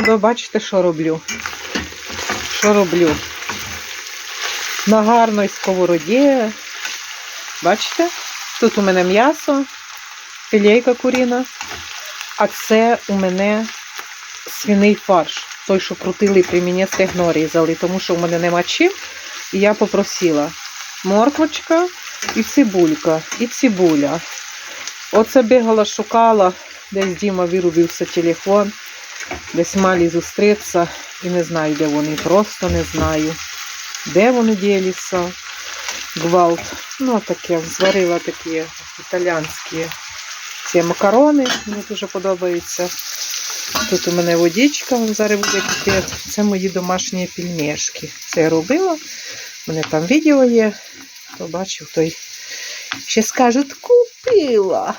себе бачите, що роблю. Що роблю? На гарної сковороді. Бачите? Тут у мене м'ясо, філейка куріна, а це у мене свиний фарш. Той, що крутили при мені стегно різали, тому що в мене нема чим. І я попросила морквочка і цибулька, і цибуля. Оце бігала, шукала, десь Діма вирубився телефон, десь малі зустрітися і не знаю, де вони. Просто не знаю, де вони ділися. Гвалт. Ну, таке, зварила такі італіанські ці макарони, мені дуже подобаються. Тут у мене водичка, зараз буде кипіти. Це мої домашні пельмешки. Це я робила. У мене там відео є. Хто бачив, той ще скажуть, купила,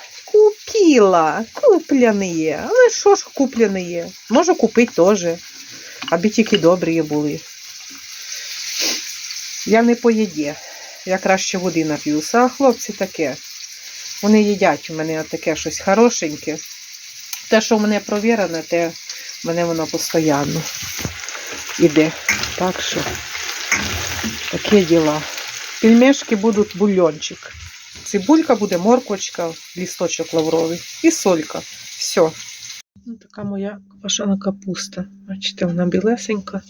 купила, купляні є. Але що ж купляні є? Можу купити теж. Аби тільки добрі були. Я не по їді. Я краще води нап'юся. А хлопці таке. Вони їдять у мене таке щось хорошеньке. Те, що в мене провірене, те в мене воно постійно іде. Так що такі діла. Пельмешки будуть бульончик. Цибулька буде, морквочка, лісточок лавровий і солька. Все. Ну, така моя квашена капуста. Бачите, вона білесенька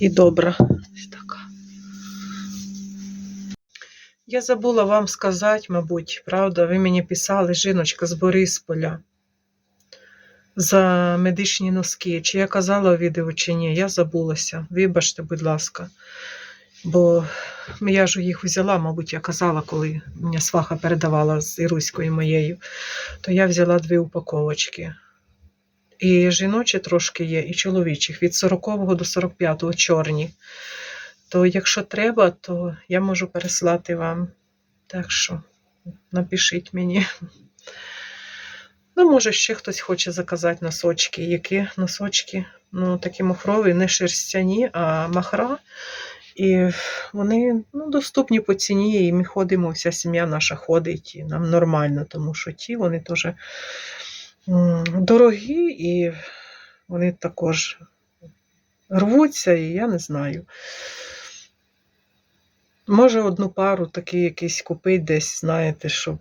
і добра. Я забула вам сказати, мабуть, правда, ви мені писали, жіночка з Борисполя за медичні носки. Чи я казала у відео, чи ні, я забулася. Вибачте, будь ласка. Бо я ж їх взяла, мабуть, я казала, коли мені сваха передавала з Іруською моєю, то я взяла дві упаковочки. І жіночі трошки є, і чоловічих від 40 до 45 чорні. То якщо треба, то я можу переслати вам. Так що напишіть мені. Ну, може, ще хтось хоче заказати носочки. Які носочки? Ну, такі махрові, не шерстяні, а махра. І вони ну, доступні по ціні, і ми ходимо, вся сім'я наша ходить, і нам нормально, тому що ті вони теж дорогі і вони також рвуться, і я не знаю. Може, одну пару такі якісь купити десь, знаєте, щоб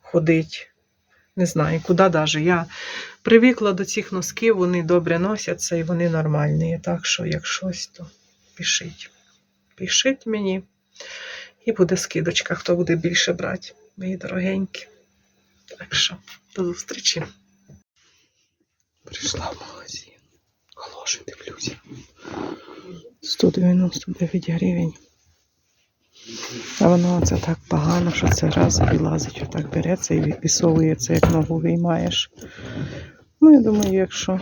ходити. Не знаю, куди навіть. Я привикла до цих носків, вони добре носяться і вони нормальні. Так що, як щось, то пишіть. Пишіть мені. І буде скидочка, хто буде більше брати, мої дорогенькі. Так що, до зустрічі. Прийшла в магазин. Хороший дивлюся. 199 гривень. А воно це так погано, що це раз вилазить, отак береться і відпісовується, як ногу виймаєш. Ну, я думаю, якщо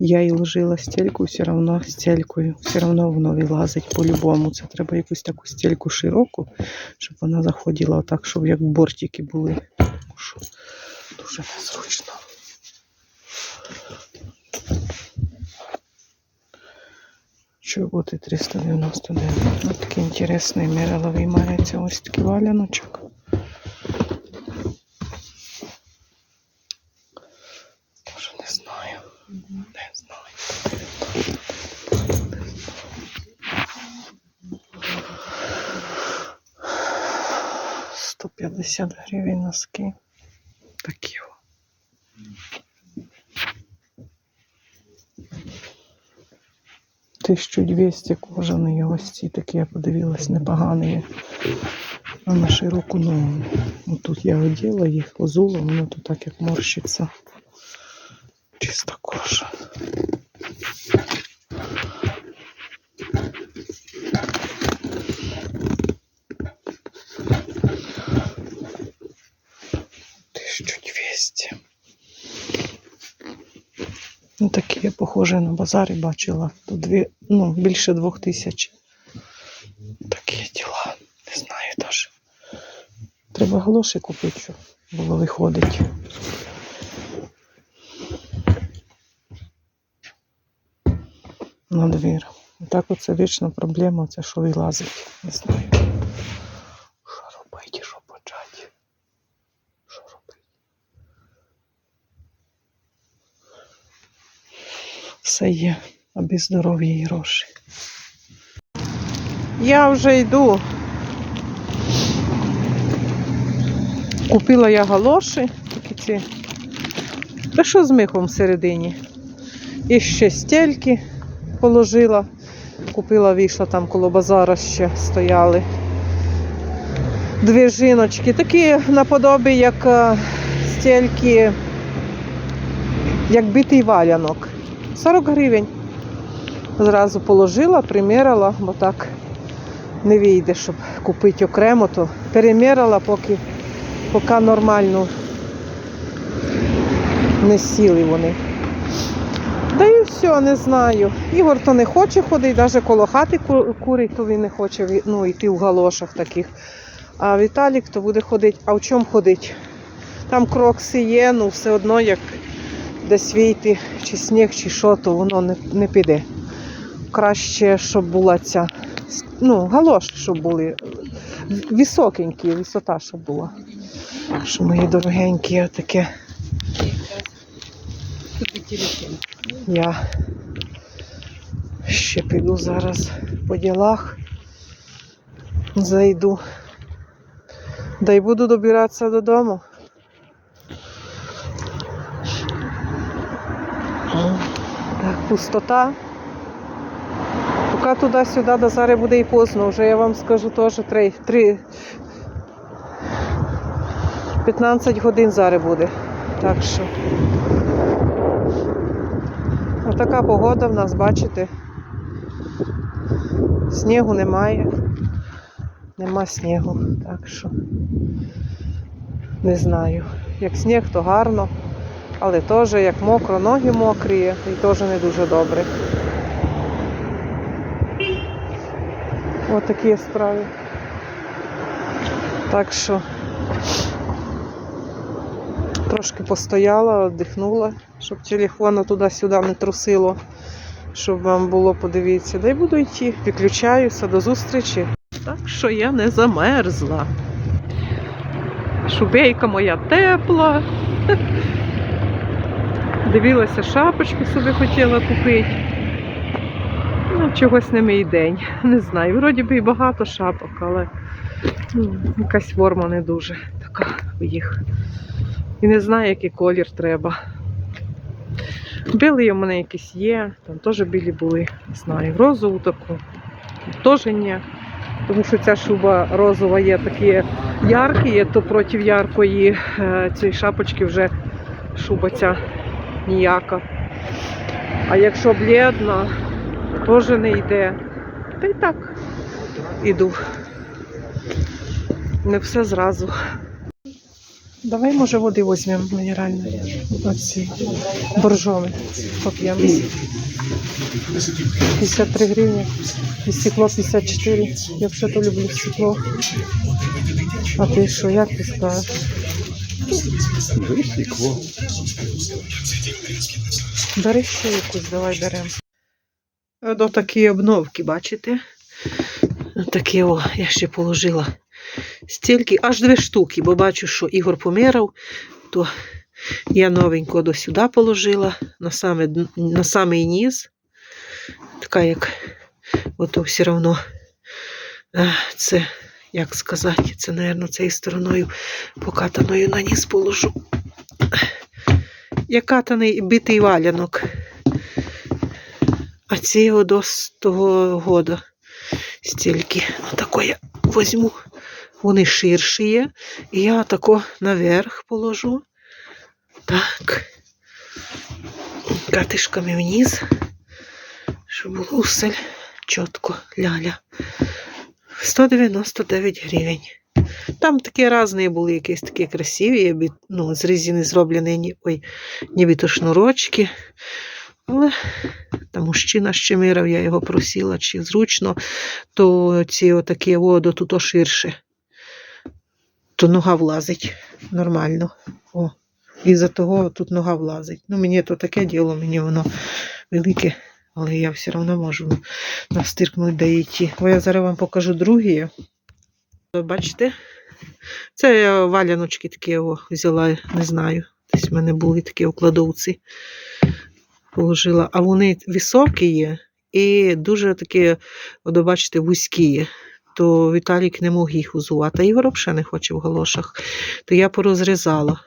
я і ложила стельку, все одно стелькою, все одно воно вилазить по-любому. Це треба якусь таку стельку широку, щоб вона заходила отак, щоб як бортики були. Дуже незручно. Чоботи 399. Ось такий інтересний міриловий мається ось такий валяночок. 50 гривень носки. Такі. Тисячу 200 кожаний ось ці такі, я подивилась, непогані. А на широку ногу. Тут я оділа їх, озула, воно тут так як морщиться. Чиста кожа. Тисячу двісті. Ну, такі я похоже на базарі бачила. Тут дві, ну, більше двох тисяч. Такі діла. Не знаю навіть. Треба галоші купити, щоб було виходить. На двір. Так оце вічна проблема, це що вилазить. Не знаю. Що робити, що почати? Що робити? Все є, аби здоров'я і гроші. Я вже йду. Купила я галоші, такі ці. Та що з михом всередині? І ще стельки положила. Купила вийшла там коло базара ще стояли. Дві жіночки, такі наподобі, як е, стельки, як битий валянок. 40 гривень. Зразу положила, приміряла, бо так не вийде, щоб купити окремо, то переміряла, поки, поки нормально не сіли вони. Да і все, не знаю. Ігор то не хоче ходити, навіть коло хати ку- курить, то він не хоче ну, йти в галошах таких. А Віталік то буде ходити. А в чому ходить? Там крокси є, ну все одно як десь війти, чи сніг, чи що, то воно не, не піде. Краще, щоб була ця, ну, галоші, щоб були високенькі, висота, щоб була. Що мої дорогенькі, таке. Я ще піду зараз по ділах. Зайду. Да й буду добиратися додому. О, Так, пустота. Поки туди-сюди, до зараз буде і поздно. Вже я вам скажу теж три, три 15 годин зараз буде. Так що. Отака погода в нас, бачите. Снігу немає. Нема снігу, так що не знаю. Як сніг, то гарно, але теж як мокро, ноги мокрі, і теж не дуже добре. Ось такі справи. Так що трошки постояла, віддихнула, щоб телефона туди-сюди не трусило, щоб вам було подивитися. Да й буду йти, підключаюся до зустрічі. Так що я не замерзла. Шубейка моя тепла. Дивилася, шапочку собі хотіла купити. Ну, чогось не мій день. Не знаю. Вроді би і багато шапок, але ну, якась форма не дуже така у їх. І не знаю, який колір треба. Білий у мене якісь є, там теж білі були, не знаю, розову таку. Теж ні. Тому що ця шуба розова є такі яркі, то проти яркої е, цієї шапочки вже шуба ця ніяка. А якщо блідна, теж не йде. Та й так іду. Не все зразу. Давай, може, води візьмемо мінеральної. Оці боржоми поп'ємо. 53 гривні. І стекло 54. Я взагалі люблю стекло. А ти що, як ти скажеш? Стекло. Бери ще якусь, давай беремо. До такі обновки, бачите? Такі о, я ще положила стільки, аж дві штуки, бо бачу, що Ігор помирав, то я новенько до сюди положила на, саме, на самий низ. Така як ото все одно е, це, як сказати, це, мабуть, цією стороною покатаною на низ положу. Я катаний битий валянок. А ці його до того года стільки. Отако я візьму. Вони ширші є. І я тако наверх положу. Так. Катишками вниз. Щоб було все чітко ляля. 199 гривень. Там такі різні були, якісь такі красиві, ну, з резини зроблені, ні- ой, нібито шнурочки. Але там мужчина ще мирав, я його просила, чи зручно, то ці отакі воду тут ширше. То нога влазить нормально. О. І за того тут нога влазить. Ну, мені то таке діло, мені воно велике, але я все одно можу настиркнути да йти. Бо я зараз вам покажу другі. Бачите? Це я валяночки такі його взяла, не знаю. Десь в мене були такі укладовці. положила, а вони високі є і дуже такі, от бачите, вузькі. То Віталік не мог їх узувати, а Ігор взагалі не хоче в галошах. То я порозрізала.